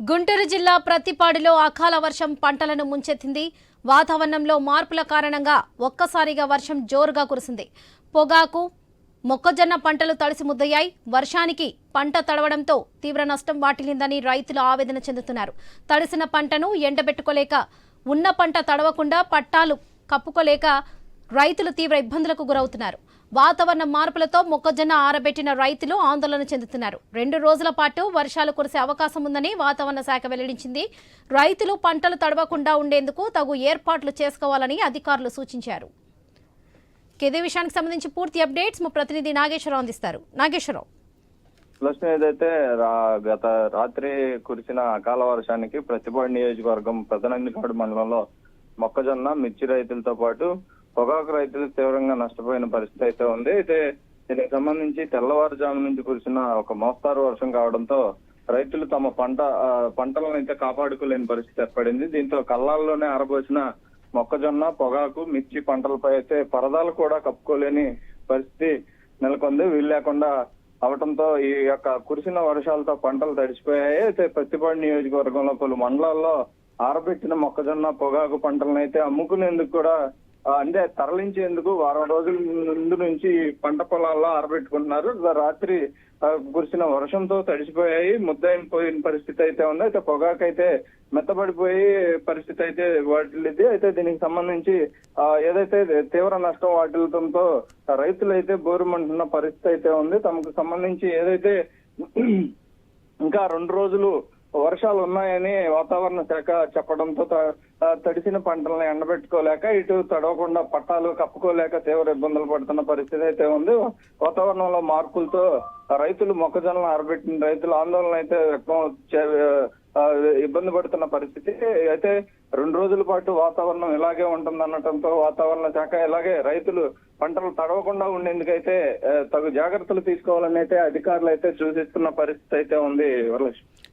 గుంటూరు జిల్లా ప్రతిపాడిలో అకాల వర్షం పంటలను ముంచెత్తింది. వాతావరణంలో మార్పుల కారణంగా ఒక్కసారిగా వర్షం జోరుగా కురిసింది. పొగాకు మొక్కజొన్న పంటలు తడిసి ముద్దయ్యాయి. వర్షానికి పంట తడవడంతో తీవ్ర నష్టం వాటిల్లిందని రైతులు ఆవేదన చెందుతున్నారు. తడిసిన పంటను ఎండబెట్టుకోలేక ఉన్న పంట తడవకుండా పట్టాలు కప్పుకోలేక రైతులు తీవ్ర ఇబ్బందులకు గురవుతున్నారు. వాతావరణ మార్పులతో మొక్కజొన్న ఆరబెట్టిన రైతులు ఆందోళన చెందుతున్నారు. రెండు రోజుల పాటు వర్షాలు కురిసే అవకాశం ఉందని వాతావరణ శాఖ వెల్లడించింది. రైతులు పంటలు తడవకుండా ఉండేందుకు తగు ఏర్పాట్లు చేసుకోవాలని అధికారులు సూచించారు. ఇదే విషయానికి సంబంధించి పూర్తి అప్డేట్స్ మా ప్రతినిధి నాగేశ్వరరావు అందిస్తారు. నాగేశ్వరరావు. ప్రశ్న ఏదైతే రా- గత రాత్రి కురిసిన అకాల వర్షానికి ప్రతిపాడు నియోజకవర్గం పెదనందికాడు మండలంలో మొక్కజొన్న మిర్చి రైతులతో పాటు పొగాకు రైతులు తీవ్రంగా నష్టపోయిన పరిస్థితి అయితే ఉంది. అయితే దీనికి సంబంధించి తెల్లవారుజాము నుంచి కురిసిన ఒక మోస్తారు వర్షం కావడంతో రైతులు తమ పంట పంటలను అయితే కాపాడుకోలేని పరిస్థితి ఏర్పడింది. దీంతో కళ్ళాల్లోనే ఆరబోసిన మొక్కజొన్న పొగాకు మిర్చి పంటలపై అయితే పరదాలు కూడా కప్పుకోలేని పరిస్థితి నెలకొంది. వీలు లేకుండా అవటంతో ఈ యొక్క కురిసిన వర్షాలతో పంటలు తడిచిపోయాయి అయితే ప్రతిపాడు నియోజకవర్గంలో పలు మండలాల్లో ఆరబెట్టిన మొక్కజొన్న పొగాకు పంటలను అయితే అమ్ముకునేందుకు కూడా అంటే తరలించేందుకు వారం రోజుల ముందు నుంచి పంట పొలాల్లో ఆరబెట్టుకుంటున్నారు. రాత్రి కురిసిన వర్షంతో తడిసిపోయాయి ముద్దైన పోయిన పరిస్థితి అయితే ఉంది. అయితే పొగాకు అయితే మెత్తబడిపోయి పరిస్థితి అయితే వాటిల్లింది అయితే దీనికి సంబంధించి ఏదైతే తీవ్ర నష్టం వాటిల్లడంతో రైతులు అయితే బోరుమంటున్న పరిస్థితి అయితే ఉంది. తమకు సంబంధించి ఏదైతే ఇంకా రెండు రోజులు వర్షాలు ఉన్నాయని వాతావరణ శాఖ చెప్పడంతో తడిసిన పంటలను ఎండబెట్టుకోలేక ఇటు తడవకుండా పట్టాలు కప్పుకోలేక తీవ్ర ఇబ్బందులు పడుతున్న పరిస్థితి అయితే ఉంది. వాతావరణంలో మార్పులతో రైతులు మొక్కజొన్నలు ఆరబెట్టిన రైతులు ఆందోళన అయితే వ్యక్తం ఇబ్బంది పడుతున్న పరిస్థితి. అయితే రెండు రోజుల పాటు వాతావరణం ఇలాగే ఉంటుంది అనటంతో వాతావరణ శాఖ ఇలాగే రైతులు పంటలు తడవకుండా ఉండేందుకైతే తగు జాగ్రత్తలు తీసుకోవాలని అయితే అధికారులు అయితే సూచిస్తున్న పరిస్థితి అయితే ఉంది. వరలక్ష్మి.